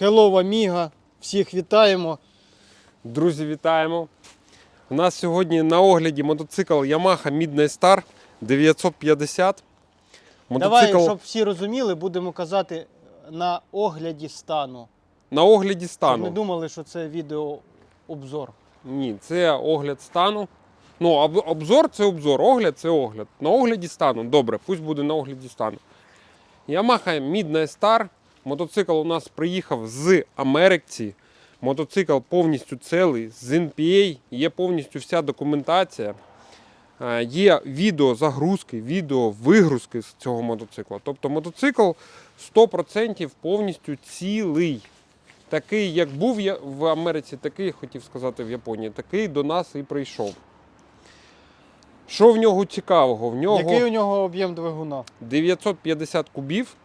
Hello, Amiga. Всіх вітаємо. Друзі, вітаємо! У нас сьогодні на огляді мотоцикл Yamaha Midnight Star 950. Давай, щоб всі розуміли, будемо казати на огляді стану. на огляді Щоб стану. не думали, що це відео обзор. Ні, це огляд стану. Ну, об- обзор це обзор, огляд це огляд. На огляді стану. Добре, пусть буде на огляді стану. Yamaha Midnight Star. Мотоцикл у нас приїхав з Америки. Мотоцикл повністю цілий, з NPA, є повністю вся документація. Е, Є відео загрузки, відео вигрузки з цього мотоцикла. Тобто мотоцикл 100% повністю цілий. Такий, як був я в Америці, такий, хотів сказати, в Японії, такий до нас і прийшов. Що в нього цікавого? В нього Який у нього об'єм двигуна? 950 кубів.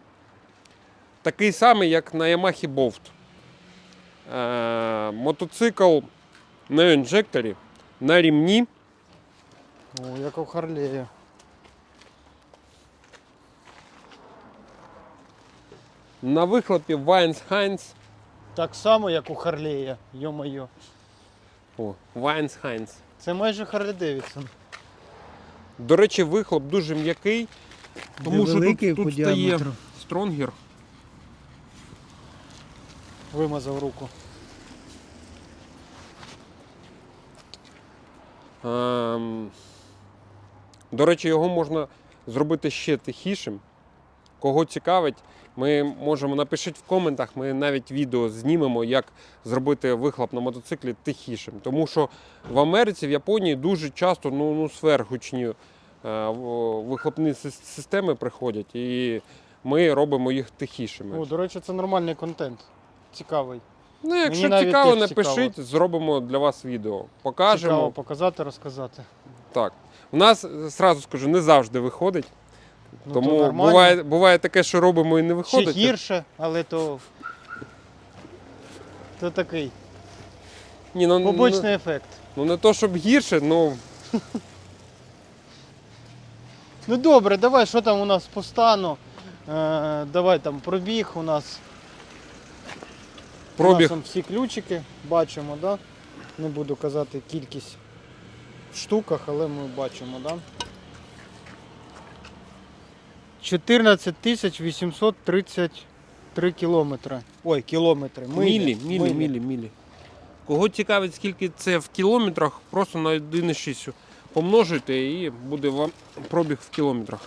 Такий самий, як на Yamaha Bolt. Е, мотоцикл на інжекторі, на рівні. О, як у Харлея. На вихлопі Vines Heinz. Так само, як у Харлея. Йо-моє. О, Vines Heinz. Це майже Харлі Девідсон. До речі, вихлоп дуже м'який, тому що тут, по тут стає діаметру. стронгер. Вимазав руку. Ем, До речі, його можна зробити ще тихішим. Кого цікавить, ми можемо напишіть в коментах, ми навіть відео знімемо, як зробити вихлоп на мотоциклі тихішим. Тому що в Америці, в Японії дуже часто ну, ну, сверхгучні е, вихлопні системи приходять, і ми робимо їх тихішими. О, до речі, це нормальний контент. Цікавий. Ну, якщо навіть цікаво, теж цікаво. напишіть, зробимо для вас відео. Покажемо. Цікаво показати, розказати. Так. У нас, зразу скажу, не завжди виходить. Ну, то Тому нормально. буває, буває таке, що робимо і не Ще виходить. гірше, але то. То такий Ні, ну, побочний ну, ефект. ну не то, щоб гірше, ну Ну добре, давай, що там у нас по стану? Е, давай там пробіг у нас. У нас всі ключики бачимо, да? Не буду казати кількість в штуках, але ми бачимо, да? 14 тисяч 833 кілометри. Ой, кілометри. Мілі, мілі, мілі, мілі. Кого цікавить, скільки це в кілометрах, просто на 1,6 помножуйте і буде вам пробіг в кілометрах.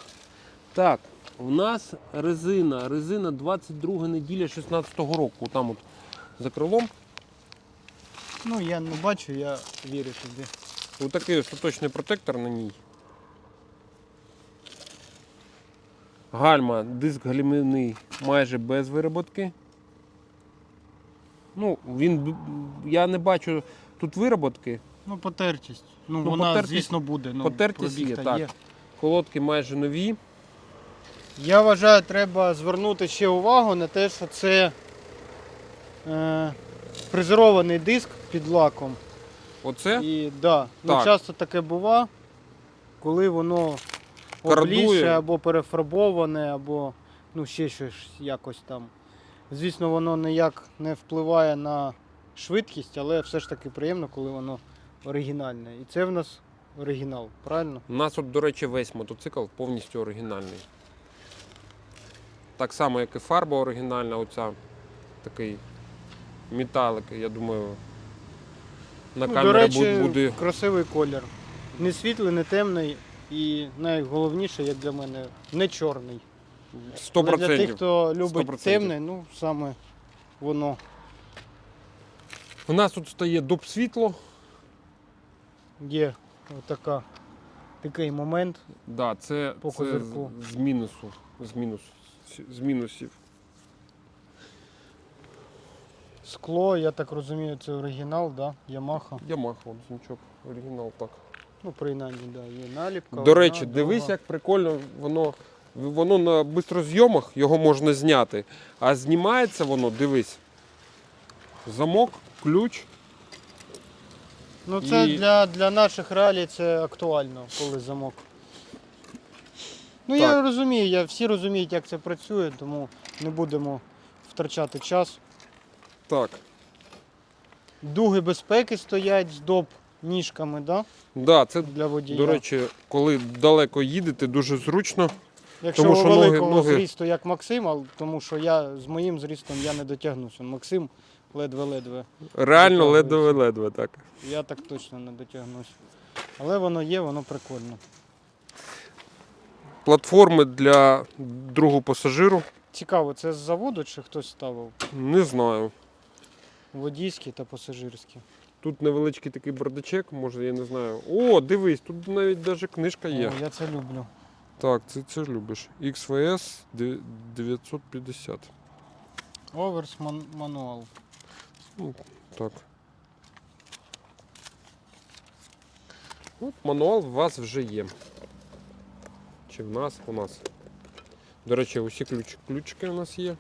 Так, у нас резина. Резина 22 неділя 16-го року. Там от за крилом. Ну я не бачу, я вірю тобі. Ось такий остаточний протектор на ній. Гальма, диск гальмівний майже без вироботки. Ну, він, я не бачу тут вироботки. Ну, потертість. Ну, Ну, вона, потертість- звісно, буде. Ну, потертість є, та так. Колодки майже нові. Я вважаю, треба звернути ще увагу на те, що це е, фрезерований диск під лаком. Оце І да, ну, Так. часто таке бува, коли воно Кардує. обліше або перефарбоване, або ну, ще щось якось там. Звісно, воно ніяк не впливає на швидкість, але все ж таки приємно, коли воно оригінальне. І це в нас оригінал, правильно? у нас, от, до речі, весь мотоцикл повністю оригінальний. Так само, як і фарба оригінальна, оця такий металик, я думаю, на Ну, камері До речі, буде красивий колір. Не світлий, не темний і найголовніше, як для мене, не чорний. 100%. Але для тих, хто любить 100%. темний, ну саме воно. У нас тут стає доп світло. Є така, такий момент. Да, це, По це козирку. з, з мінусу. З, мінус, з мінусів. Скло, я так розумію, це оригінал, да? Ямаха. Ямаха, от оригінал так. Ну, принаймні, да, є наліпка. До одна, речі, дивись, друга. як прикольно воно. Воно на бистрозйомах, його можна зняти. А знімається воно, дивись. Замок, ключ. Ну це і- для, для наших реалій це актуально, коли замок. Ну я Так. розумію, я, всі розуміють, як це працює, тому не будемо втрачати час. Так. Дуги безпеки стоять з доп ніжками, да? Да, це, Для водія. до речі, коли далеко їдете, дуже зручно. Якщо тому у що ноги- великого ноги- зрісту, як Максим, а- тому що я з моїм зрістом я не дотягнуся. Максим ледве-ледве. Реально ледве-ледве так. Я так точно не дотягнусь. Але воно є, воно прикольно. Платформи для другого пасажиру. Цікаво, це з заводу чи хтось ставив? Не знаю. Водійські та пасажирські. Тут невеличкий такий бардачок, може, я не знаю. О, дивись, тут навіть навіть книжка є. О, я це люблю. Так, це, це любиш. XVS 950. Оверс ман- мануал. Так. От мануал у вас вже є. Чи в нас? У нас. До речі, усі ключ, ключики у нас є.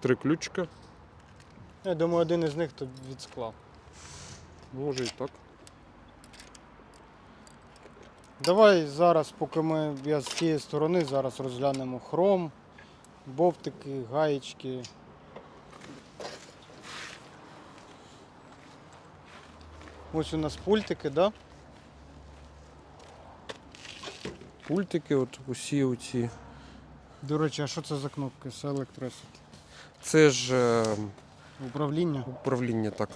Три ключика. Я думаю, один із них то від скла. Може і так. Давай зараз, поки ми я з цієї сторони, зараз розглянемо хром, бовтики, гаєчки. Ось у нас пультики, да? Пультики, от усі оці. До речі, а що це за кнопки? Select Reset. Це ж е, Управління. управління так.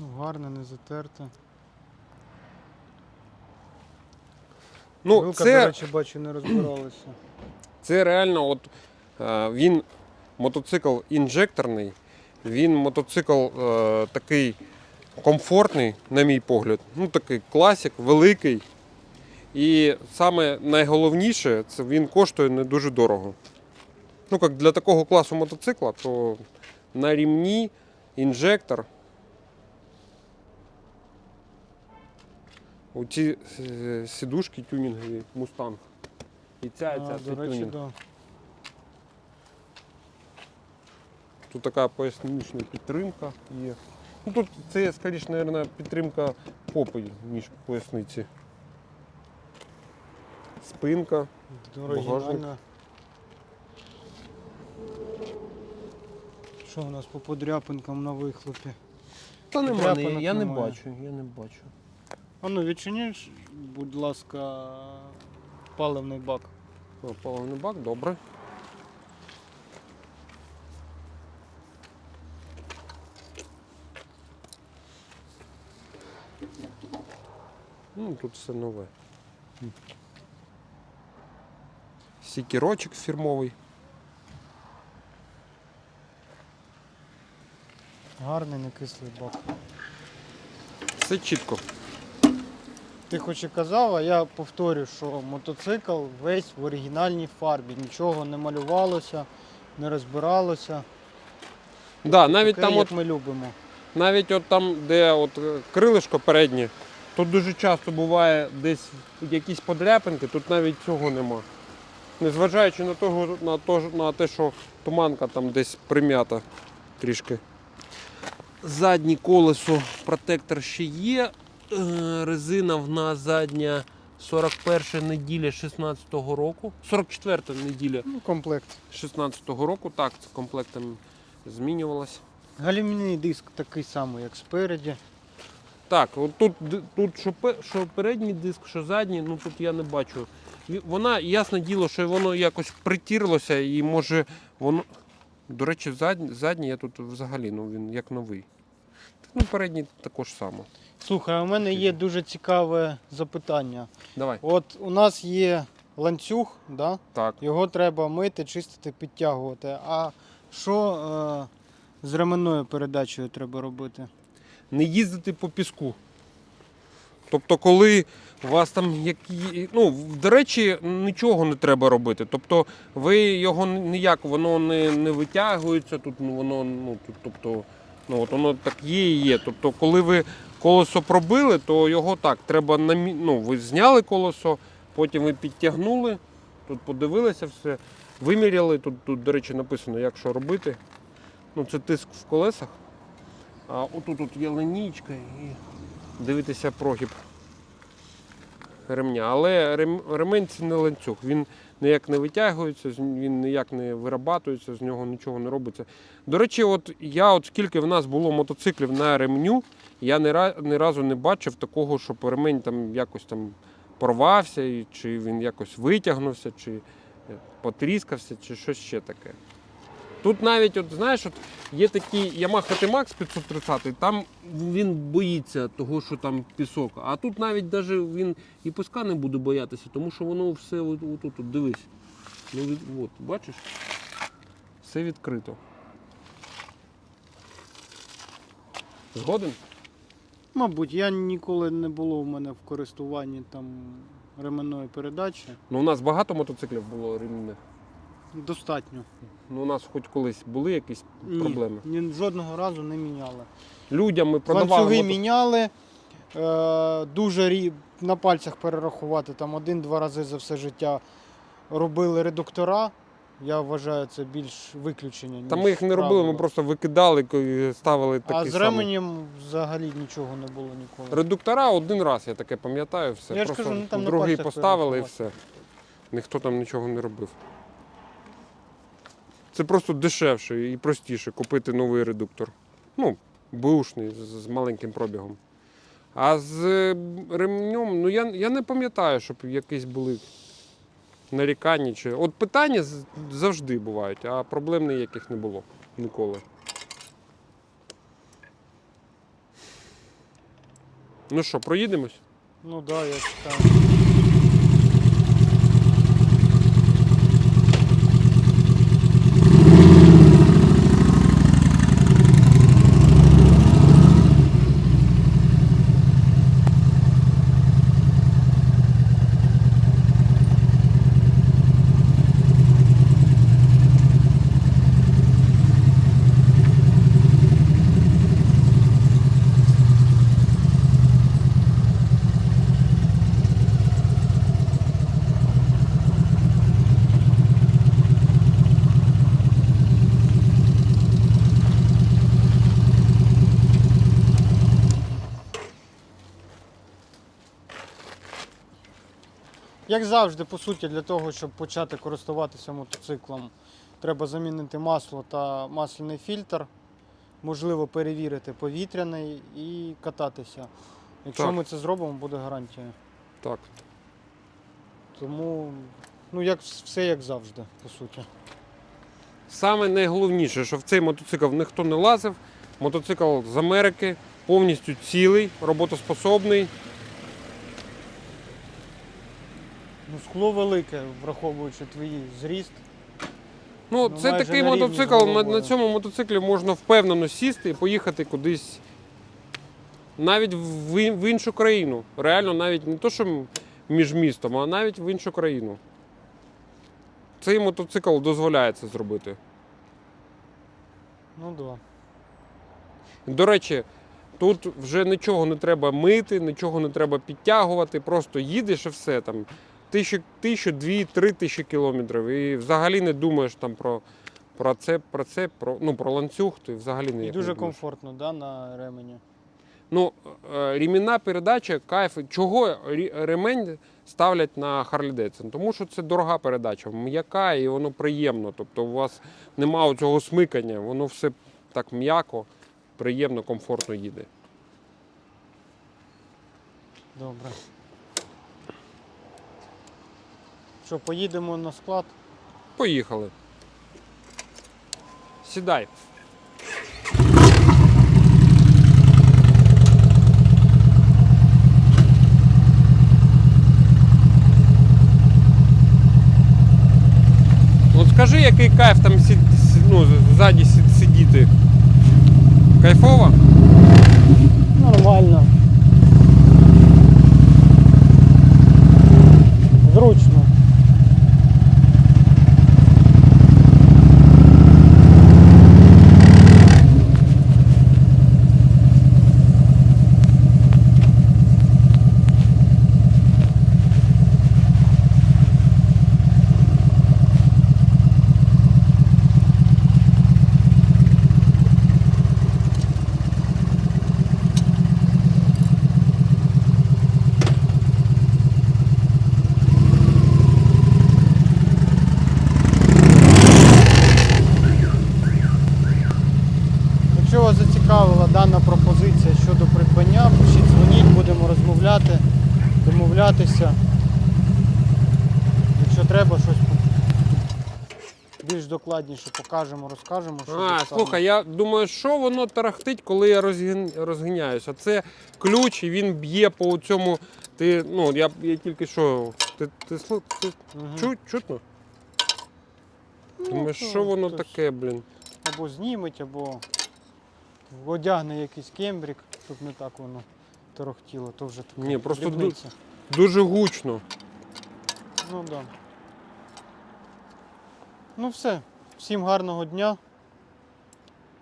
Ну, гарне, не затерте. Ну, Вилка, це... до речі, бачу, не розбиралася. Це реально, от е, він мотоцикл інжекторний, він мотоцикл е, такий комфортний, на мій погляд. Ну такий класик, великий. І саме найголовніше, це він коштує не дуже дорого. Ну, як для такого класу мотоцикла, то на рівні інжектор. Оці е, сідушки тюнінгові Мустанг. І ця, і ця, А, це до речі, тюнінг. да. Тут така пояснична підтримка є. Ну, тут це, скоріше, мабуть, підтримка попи, ніж поясниці. Спинка. Оригінальна. Що у нас по подряпинкам на вихлопі? Та нема, немає, я, я не бачу, я не бачу. А ну відчиниш, будь ласка, паливний бак. О, Паливний бак, добре. Ну, тут все нове. Сікерочок фірмовий. Гарний, не кислий бак. Все чітко. Ти хоч і казав, а я повторю, що мотоцикл весь в оригінальній фарбі. Нічого не малювалося, не розбиралося. Да, навіть Таке, там як от ми любимо. Навіть от там, де от е, крилишко переднє, тут дуже часто буває десь якісь подряпинки, тут навіть цього нема. Незважаючи на, того, на, то, на те, що туманка там десь прим'ята трішки. Заднє колесо, протектор ще є. Е, Резина в нас задня 41 неділя 16-го року. 44 неділя Ну, комплект. 16-го року. Так, це комплектом змінювалось. Галімний диск такий самий, як спереді. Так, от тут, тут що, що передній диск, що задній, ну тут я не бачу. Вона, ясне діло, що воно якось притірлося і може воно. До речі, задній, задній я тут взагалі, ну він як новий. Ну, передній також само. Слухай, у мене є дуже цікаве запитання. Давай. От у нас є ланцюг, да? Так. його треба мити, чистити, підтягувати. А що е, з ременною передачею треба робити? Не їздити по піску. Тобто, коли у вас там які. Ну, до речі, нічого не треба робити. Тобто, ви його ніяк, воно не, не витягується, тут ну, воно, ну, тобто, ну, от воно так є і є. Тобто, коли ви колесо пробили, то його так, треба ну, ви зняли колесо, потім ви підтягнули, тут подивилися все, виміряли. Тут, тут, до речі, написано, як що робити. Ну, це тиск в колесах. А отут от є линійка і дивитися прогиб ремня. Але рем- ремень це не ланцюг. Він ніяк не витягується, він ніяк не вирабатується, з нього нічого не робиться. До речі, от я, от скільки в нас було мотоциклів на ремню, я ні, ні разу не бачив такого, щоб ремень там якось там порвався, чи він якось витягнувся, чи е, потріскався, чи щось ще таке. Тут навіть, от знаєш, от є такий Yamaha T-Max 530, там він боїться того, що там пісок. А тут навіть даже він і піска не буде боятися, тому що воно все от, от, от, дивись. Ну, від, от, бачиш? Все відкрито. Згоден? Мабуть, я ніколи не було в мене в користуванні там ременної передачі. Ну, у нас багато мотоциклів було ремінних. Достатньо. Ну, у нас хоч колись були якісь Ні, проблеми. Ні, жодного разу не міняли. Людям ми продавали. Ланцюги мото- міняли. Е, дуже рі... на пальцях перерахувати там один-два рази за все життя робили редуктора. Я вважаю, це більш виключення. Та ми їх не робили, ми правило. просто викидали і ставили такі А з самі. ременем взагалі нічого не було ніколи. Редуктора один раз, я таке пам'ятаю, все. Я ж Просто кажу, ну, там на другий пальцях поставили і все. Ніхто там нічого не робив. Це просто дешевше і простіше купити новий редуктор. Ну, бушний, з, маленьким пробігом. А з е, ремнем, ну я, я не пам'ятаю, щоб якісь були нарікання. Чи... От питання завжди бувають, а проблем ніяких не було ніколи. Ну що, проїдемось? Ну так, да, я читаю. Як завжди, по суті, для того, щоб почати користуватися мотоциклом, треба замінити масло та масляний фільтр. Можливо, перевірити повітряний і кататися. Якщо Так. ми це зробимо, буде гарантія. Так. Тому, ну, як все як завжди, по суті. Саме найголовніше, що в цей мотоцикл ніхто не лазив. Мотоцикл з Америки, повністю цілий, роботоспособний. Ну, скло велике, враховуючи твій зріст. Ну, Ну, це майже такий на рівні з мотоцикл. На, головою. на цьому мотоциклі можна впевнено сісти і поїхати кудись. Навіть в, ін- в іншу країну. Реально, навіть не то, що між містом, а навіть в іншу країну. Цей мотоцикл дозволяє це зробити. Ну да. До речі, тут вже нічого не треба мити, нічого не треба підтягувати, просто їдеш і все там. Тисячу, тисячу, дві, три тисячі кілометрів. І взагалі не думаєш там про, про це, про це, про, ну, про ланцюг, ти взагалі не І дуже комфортно, да, на ремені. Ну, е, рімінна передача, кайф. Чого ремень ставлять на Harley Davidson? Тому що це дорога передача, м'яка і воно приємно. Тобто у вас немає цього смикання, воно все так м'яко, приємно, комфортно їде. Добре. Що, поїдемо на склад? Поїхали. Сідай. От скажи, який кайф там сід, ну, ззаді сидіти. Кайфово? Нормально. Докладніше покажемо, розкажемо. що А, тут слухай, я думаю, що воно тарахтить, коли я розгін... розганяюся. Це ключ, і він б'є по цьому. Ти, ну, я, я тільки що. Ти, ти, слу- ти Мгм. чу, чутно? Ну, Думаєш, то що воно хтось таке, блін? Або зніметь, або одягне якийсь кембрик, щоб не так воно торохтіло, то вже таке. Ні, просто ду- дрібниця. Дуже гучно. Ну да. Ну все. Всім гарного дня.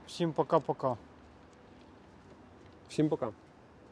Всім пока-пока. Всім пока.